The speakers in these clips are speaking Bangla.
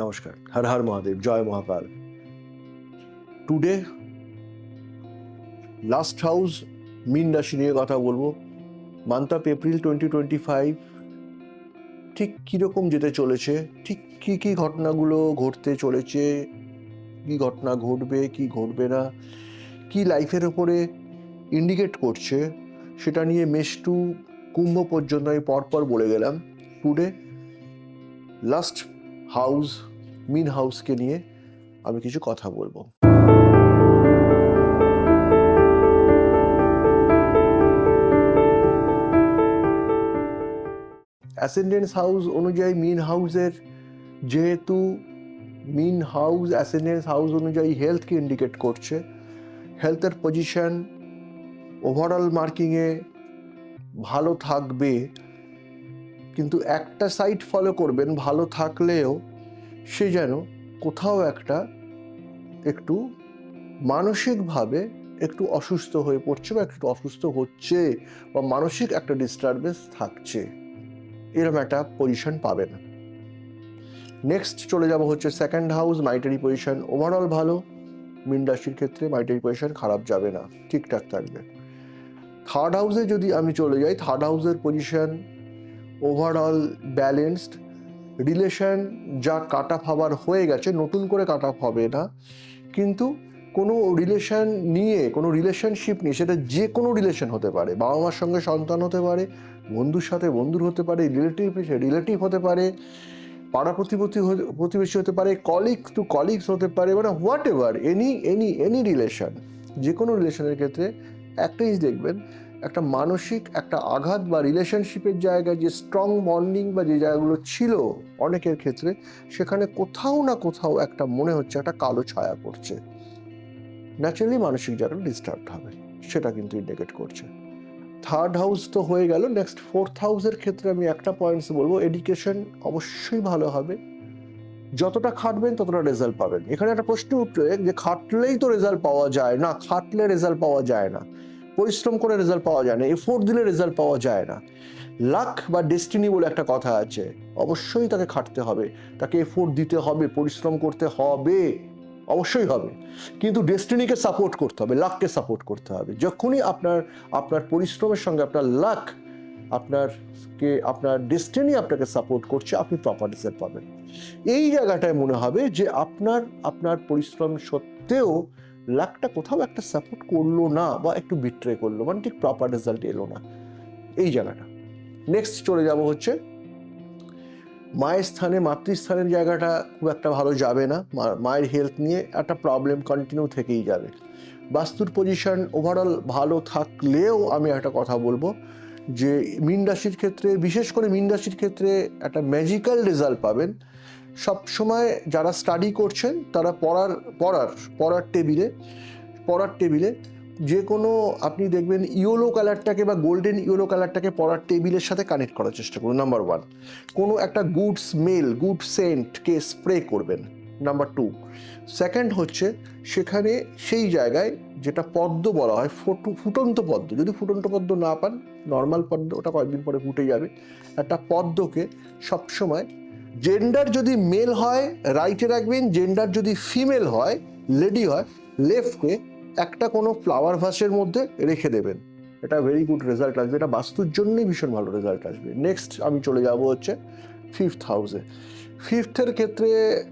নমস্কার, হর হর মহাদেব, জয় মহাকাল টুডে লাস্ট হাউস মিন রাশি নিয়ে কথা বলব। Month of April twenty twenty five ঠিক কীরকম যেতে চলেছে, ঠিক কী কী ঘটনাগুলো ঘটতে চলেছে, কী ঘটনা ঘটবে, কি ঘটবে না, কি লাইফের ওপরে ইন্ডিকেট করছে, সেটা নিয়ে মেষ টু কুম্ভ পর্যন্ত আমি পরপর বলে গেলাম। টুডে লাস্ট হাউস মিন হাউসকে নিয়ে আমি কিছু কথা বলব। অ্যাসেন্ডেন্স হাউস অনুযায়ী মিন হাউসের যেহেতু মিন হাউস অ্যাসেন্ডেন্স হাউস অনুযায়ী হেলথকে ইন্ডিকেট করছে হেলথের পজিশন ওভারঅল মার্কিংয়ে ভালো থাকবে কিন্তু একটা সাইড ফলো করবেন ভালো থাকলেও সে যেন কোথাও একটা একটু মানসিকভাবে একটু অসুস্থ হয়ে পড়ছে বা একটু অসুস্থ হচ্ছে বা মানসিক একটা ডিস্টারবেন্স থাকছে, এরকম একটা পজিশন পাবেন। নেক্সট চলে যাব হচ্ছে সেকেন্ড হাউস মাইটারি পজিশন ওভারঅল ভালো, মিন রাশির ক্ষেত্রে মাইটারি পজিশন খারাপ যাবে না, ঠিকঠাক থাকবে। থার্ড হাউসে যদি আমি চলে যাই থার্ড হাউসের পজিশন ওভারঅল ব্যালেন্সড রিলেশন যা কাট আপ হবার হয়ে গেছে, নতুন করে কাট আপ হবে না। কিন্তু কোনো রিলেশন নিয়ে, কোনো রিলেশনশিপ নিয়ে, সেটা যে কোনো রিলেশন হতে পারে, বাবা মার সঙ্গে সন্তান হতে পারে, বন্ধুর সাথে বন্ধুর হতে পারে রিলেটিভ রিলেটিভ হতে পারে, পাড়া প্রতিপত্তি হতে- প্রতিবেশী হতে পারে কলিগ টু কলিগস হতে পারে মানে whatever any any any relation যে কোনো রিলেশনের ক্ষেত্রে একটা জিনিস দেখবেন একটা মানসিক, একটা আঘাত বা রিলেশনশিপের জায়গায় যে স্ট্রং বন্ডিং বা যে জায়গাগুলো ছিল অনেকের ক্ষেত্রে, সেখানে কোথাও না কোথাও একটা মনে হচ্ছে একটা কালো ছায়া পড়ছে। ন্যাচারালি মানসিক জায়গাটা ডিস্টার্ব হবে, সেটা কিন্তু ইন্ডিকেট করছে। থার্ড হাউস তো হয়ে গেল নেক্সট ফোর্থ হাউসের ক্ষেত্রে আমি একটা পয়েন্টস বলব এডুকেশন অবশ্যই ভালো হবে। যতটা খাটবেন, ততটা রেজাল্ট পাবেন। এখানে একটা প্রশ্ন উঠবে যে, খাটলেই তো রেজাল্ট পাওয়া যায় না, খাটলে রেজাল্ট পাওয়া যায় না। পরিশ্রম করে রেজাল্ট পাওয়া যায় না এফোর্ট দিলে রেজাল্ট পাওয়া যায় না। লাক বা ডেস্টিনি বলে একটা কথা আছে, অবশ্যই তাকে খাটতে হবে। তাকে এফোর্ট দিতে হবে, পরিশ্রম করতে হবে, অবশ্যই হবে। কিন্তু ডেস্টিনিকে সাপোর্ট করতে হবে লাককে সাপোর্ট করতে হবে। যখনই আপনার আপনার পরিশ্রমের সঙ্গে আপনার লাক আপনার কে, আপনার ডেস্টিনি আপনাকে সাপোর্ট করছে, আপনি প্রপার রেজাল্ট পাবেন। এই জায়গাটায় মনে হবে যে আপনার আপনার পরিশ্রম সত্ত্বেও লাকটা কোথাও একটা সাপোর্ট করল না বা একটু বিট্রে করল মানে ঠিক প্রপার রেজাল্ট এলো না। এই জায়গাটা। নেক্সট চলে যাব হচ্ছে, মায়ের স্থানে, মাতৃস্থানের জায়গাটা খুব একটা ভালো যাবে না। মায়ের হেলথ নিয়ে একটা প্রবলেম কন্টিনিউ থেকেই যাবে। বাস্তুর পজিশন ওভারঅল ভালো থাকলেও আমি একটা কথা বলব, যে মিন রাশির ক্ষেত্রে, বিশেষ করে মিন রাশির ক্ষেত্রে একটা ম্যাজিক্যাল রেজাল্ট পাবেন। সব সময় যারা স্টাডি করছেন, তারা পড়ার পড়ার পড়ার টেবিলে পড়ার টেবিলে যে কোনো, আপনি দেখবেন ইয়েলো কালারটাকে বা গোল্ডেন ইয়েলো কালারটাকে পড়ার টেবিলের সাথে কানেক্ট করার চেষ্টা করুন নাম্বার ওয়ান কোনো একটা গুড স্মেল গুড সেন্টকে স্প্রে করবেন নাম্বার টু সেকেন্ড হচ্ছে সেখানে সেই জায়গায় যেটা পদ্ম বলা হয়, ফটু, ফুটন্ত পদ্ম। যদি ফুটন্ত পদ্ম না পান নর্মাল পদ্ম, ওটা কয়েকদিন পরে ফুটে যাবে। একটা পদ্মকে সবসময় জেন্ডার যদি মেল হয় রাইটে রাখবেন জেন্ডার যদি ফিমেল হয় লেডি হয় লেফটে একটা কোনো ফ্লাওয়ার ভাসের মধ্যে রেখে দেবেন। এটা ভেরি গুড রেজাল্ট আসবে। এটা বাস্তুর জন্যই ভীষণ ভালো রেজাল্ট আসবে। নেক্সট আমি চলে যাব হচ্ছে ফিফথ হাউসে ফিফথের ক্ষেত্রে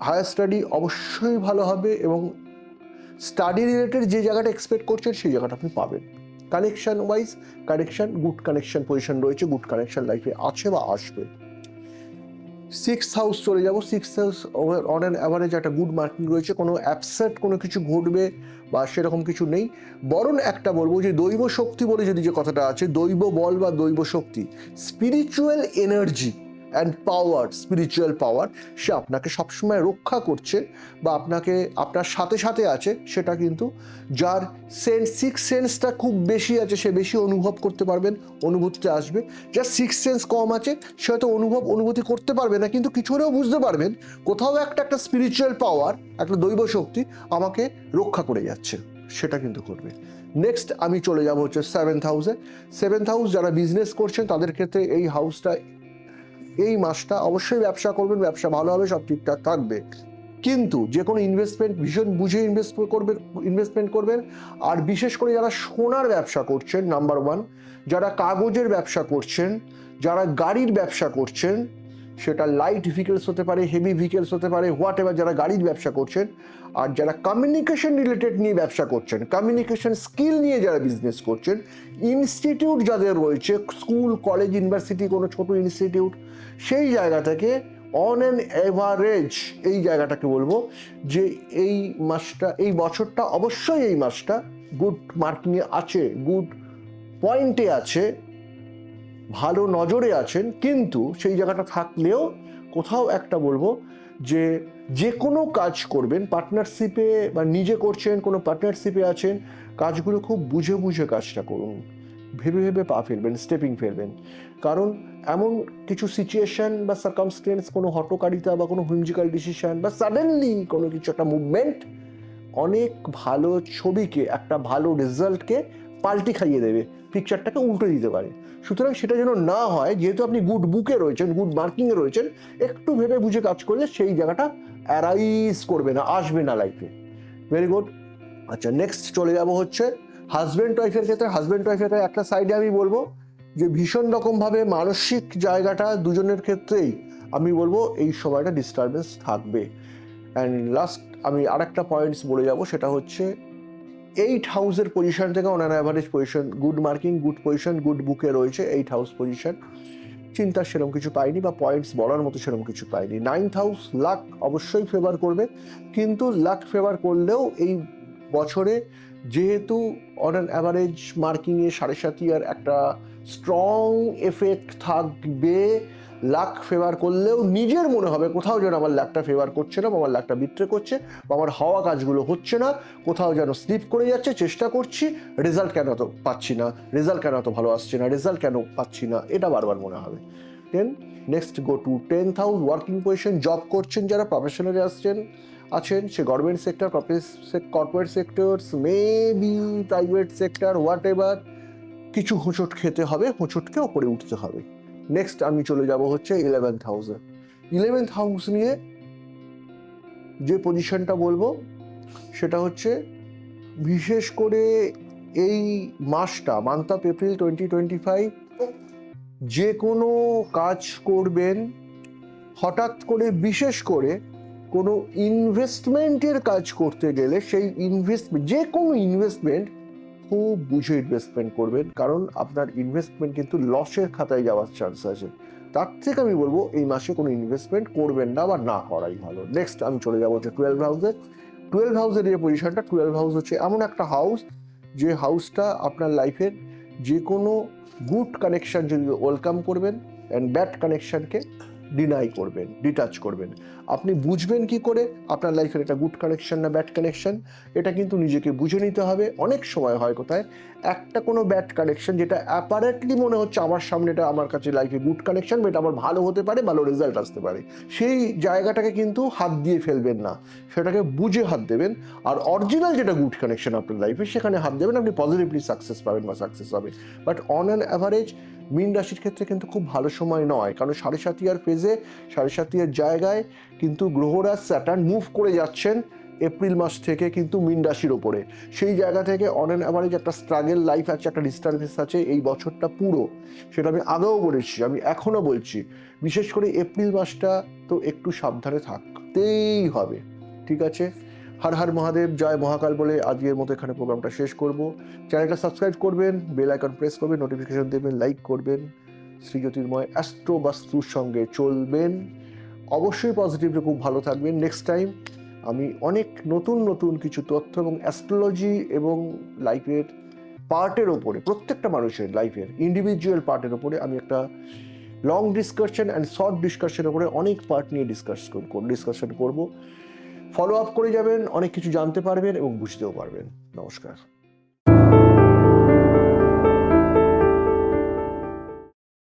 হায়ার স্টাডি অবশ্যই ভালো হবে এবং স্টাডি রিলেটেড যে জায়গাটা এক্সপেক্ট করছেন, সেই জায়গাটা আপনি পাবেন। Connection wise connection good connection position রয়েছে গুড কানেকশান লাইফে আছে বা আসবে। সিক্স হাউস চলে যাব six house on an average একটা গুড মার্কিং রয়েছে। কোনো অ্যাপসেট কোনো কিছু ঘটবে বা সেরকম কিছু নেই। বরং একটা বলব যে দৈব শক্তি বলে যদি যে কথাটা আছে, দৈব বল বা দৈব শক্তি spiritual energy and power spiritual power সে আপনাকে সবসময় রক্ষা করছে বা আপনাকে, আপনার সাথে সাথে আছে, সেটা কিন্তু যার সেন্স সিক্স সেন্সটা খুব বেশি আছে, সে বেশি অনুভব করতে পারবেন, অনুভূতিতে আসবে। যার সিক্স সেন্স কম আছে, সে হয়তো অনুভব, অনুভূতি করতে পারবে না, কিন্তু কিছু হলেও বুঝতে পারবেন, কোথাও একটা একটা স্পিরিচুয়াল পাওয়ার একটা দৈব শক্তি আমাকে রক্ষা করে যাচ্ছে, সেটা কিন্তু করবে নেক্সট আমি চলে যাব হচ্ছে সেভেন্থ হাউসে সেভেন্থ হাউস যারা বিজনেস করছেন, তাদের ক্ষেত্রে এই হাউসটা এই মাসটা অবশ্যই ব্যবসা করবেন, ব্যবসা ভালো হবে, সব ঠিকঠাক থাকবে। কিন্তু যে কোনো ইনভেস্টমেন্ট ভীষণ বুঝে ইনভেস্ট করবেন ইনভেস্টমেন্ট করবেন। আর বিশেষ করে যারা সোনার ব্যবসা করছেন নাম্বার ওয়ান যারা কাগজের ব্যবসা করছেন, যারা গাড়ির ব্যবসা করছেন সেটা লাইট ভেহিকেলস হতে পারে হেভি ভেহিকেলস হতে পারে হোয়াট এভার যারা গাড়ির ব্যবসা করছেন আর যারা কমিউনিকেশন রিলেটেড নিয়ে ব্যবসা করছেন কমিউনিকেশন স্কিল নিয়ে যারা বিজনেস করছেন ইনস্টিটিউট যাদের রয়েছে স্কুল কলেজ ইউনিভার্সিটি কোনো ছোট ইনস্টিটিউট সেই জায়গা থেকে অন অ্যান এভারেজ এই জায়গাটাকে বলব যে এই মাসটা, এই বছরটা অবশ্যই এই মাসটা গুড মার্কিংয়ে আছে গুড পয়েন্টে আছে ভালো নজরে আছেন, কিন্তু সেই জায়গাটা থাকলেও কোথাও একটা বলব যে যে কোনো কাজ করবেন পার্টনারশিপে বা নিজে করছেন, কোনো পার্টনারশিপে আছেন, কাজগুলো খুব বুঝে বুঝে কাজটা করুন। ভেবে ভেবে পা ফেলবেন স্টেপিং ফেলবেন। কারণ এমন কিছু সিচুয়েশন বা সার্কামস্টেন্স কোনো হটকারিতা বা কোনো হুইমজিক্যাল ডিসিশন বা সাডেনলি কোনো কিছু, একটা মুভমেন্ট অনেক ভালো ছবিকে, একটা ভালো রেজাল্টকে পাল্টি খাইয়ে দেবে পিকচারটাকে উল্টে দিতে পারে। সুতরাং সেটা যেন না হয়, যেহেতু আপনি গুড বুকে রয়েছেন গুড মার্কিংয়ে রয়েছেন, একটু ভেবে বুঝে কাজ করলে সেই জায়গাটা অ্যারাইজ করবে না, আসবে না লাইফে ভেরি গুড আচ্ছা নেক্সট চলে যাব হচ্ছে হাজব্যান্ড ওয়াইফের ক্ষেত্রে। হাজব্যান্ড ওয়াইফের একটা সাইডে আমি বলব যে ভীষণ রকমভাবে মানসিক জায়গাটা দুজনের ক্ষেত্রেই আমি বলব এই সময়টা ডিস্টারবেন্স থাকবে। অ্যান্ড লাস্ট আমি আরেকটা পয়েন্টস বলে যাব, সেটা হচ্ছে এইট হাউসের পজিশন থেকে an average position good marking good position good বুকে রয়েছে এইট হাউস পজিশন চিন্তার সেরকম কিছু পাইনি বা পয়েন্টস বলার মতো সেরকম কিছু পাইনি। নাইন্থ হাউস লাক অবশ্যই ফেভার করবে, কিন্তু লাক ফেভার করলেও এই বছরে যেহেতু অন অ্যান অ্যাভারেজ মার্কিংয়ে সাড়ে সাত ইয়ার একটা স্ট্রং এফেক্ট থাকবে লাক ফেভার করলেও নিজের মনে হবে কোথাও যেন আমার লাকটা ফেভার করছে না বা আমার লাকটা বিট্রে করছে বা আমার হওয়া কাজগুলো হচ্ছে না, কোথাও যেন স্লিপ করে যাচ্ছে, চেষ্টা করছি রেজাল্ট কেন এত পাচ্ছি না রেজাল্ট কেন এত ভালো আসছে না রেজাল্ট কেন পাচ্ছি না, এটা বারবার মনে হবে। Then next go to ten house working position job করছেন যারা প্রফেশনালে আসছেন, আছেন, সে government sector corporate sectors may be private sector whatever কিছু হোঁচট খেতে হবে হোঁচটকে ওপরে উঠতে হবে। নেক্সট আমি চলে যাব হচ্ছে ইলেভেন্থ হাউসে ইলেভেন্থ হাউস নিয়ে যে পজিশনটা বলব, সেটা হচ্ছে বিশেষ করে এই মাসটা month of April twenty twenty five যে কোনো কাজ করবেন, হঠাৎ করে বিশেষ করে কোনো ইনভেস্টমেন্টের কাজ করতে গেলে সেই ইনভেস্টমেন্ট যে কোনো ইনভেস্টমেন্ট খুব বুঝে ইনভেস্টমেন্ট করবেন, কারণ আপনার ইনভেস্টমেন্ট কিন্তু লসের খাতায় যাওয়ার চান্স আছে। তার থেকে আমি বলব, এই মাসে কোনো ইনভেস্টমেন্ট করবেন না বা না করাই ভালো। নেক্সট আমি চলে যাব হচ্ছে টুয়েলভ হাউসে টুয়েলভ হাউসের যে পজিশনটা টুয়েলভ হাউস হচ্ছে এমন একটা হাউস যে হাউসটা আপনার লাইফের যে কোনো গুড কানেকশান যদি ওয়েলকাম করবেন অ্যান্ড ব্যাড কানেকশনকে ডিনাই করবেন ডিটাচ করবেন। আপনি বুঝবেন কি করে? আপনার লাইফের এটা গুড কানেকশন না ব্যাড কানেকশন এটা কিন্তু নিজেকে বুঝে নিতে হবে। অনেক সময় হয় কোথায়? একটা কোনো ব্যাড কানেকশন যেটা অ্যাপারেটলি মনে হচ্ছে আমার সামনে এটা আমার কাছে লাইফে গুড কানেকশন বা এটা আমার ভালো হতে পারে, ভালো রেজাল্ট আসতে পারে। সেই জায়গাটাকে কিন্তু হাত দিয়ে ফেলবেন না। সেটাকে বুঝে হাত দেবেন। আর অরিজিনাল যেটা গুড কানেকশন আপনার লাইফে সেখানে হাত দেবেন। আপনি পজিটিভলি সাকসেস পাবেন বা সাকসেস হবে। বাট অন অ্যান অ্যাভারেজ মিন রাশির ক্ষেত্রে কিন্তু খুব ভালো সময় নয়। কারণ সাড়ে সাত ইয়ার ফেজে সাড়ে সাত ইয়ার জায়গায় কিন্তু গ্রহরাজ স্যাটার্ন মুভ করে যাচ্ছেন এপ্রিল মাস থেকে কিন্তু মিন রাশির ওপরে। সেই জায়গা থেকে অন অ্যান অ্যাভারেজ একটা স্ট্রাগেল লাইফ আছে, একটা ডিস্টার্বেন্স আছে এই বছরটা পুরো। সেটা আমি আগেও বলেছি, আমি এখনও বলছি। বিশেষ করে এপ্রিল মাসটা তো একটু সাবধানে থাকতেই হবে, ঠিক আছে? হর হর মহাদেব, জয় মহাকাল বলে আজকের মতো এখানে প্রোগ্রামটা শেষ করব। চ্যানেলটা সাবস্ক্রাইব করবেন, বেল আইকন প্রেস করবেন, নোটিফিকেশন দেবেন, লাইক করবেন। শ্রী জ্যোতির্ময় অ্যাস্ট্রো বাস্তুর সঙ্গে চলবেন। অবশ্যই পজিটিভলি খুব ভালো থাকবেন। নেক্সট টাইম আমি অনেক নতুন নতুন কিছু তথ্য এবং অ্যাস্ট্রোলজি এবং লাইফের পার্টের ওপরে, প্রত্যেকটা মানুষের লাইফের ইন্ডিভিজুয়াল পার্টের ওপরে আমি একটা লং ডিসকাশন অ্যান্ড শর্ট ডিসকাশনের ওপরে অনেক পার্ট নিয়ে ডিসকাস ডিসকাশন করব। ফলো আপ করে যাবেন অনেক কিছু জানতে পারবেন এবং বুঝতেও পারবেন। নমস্কার।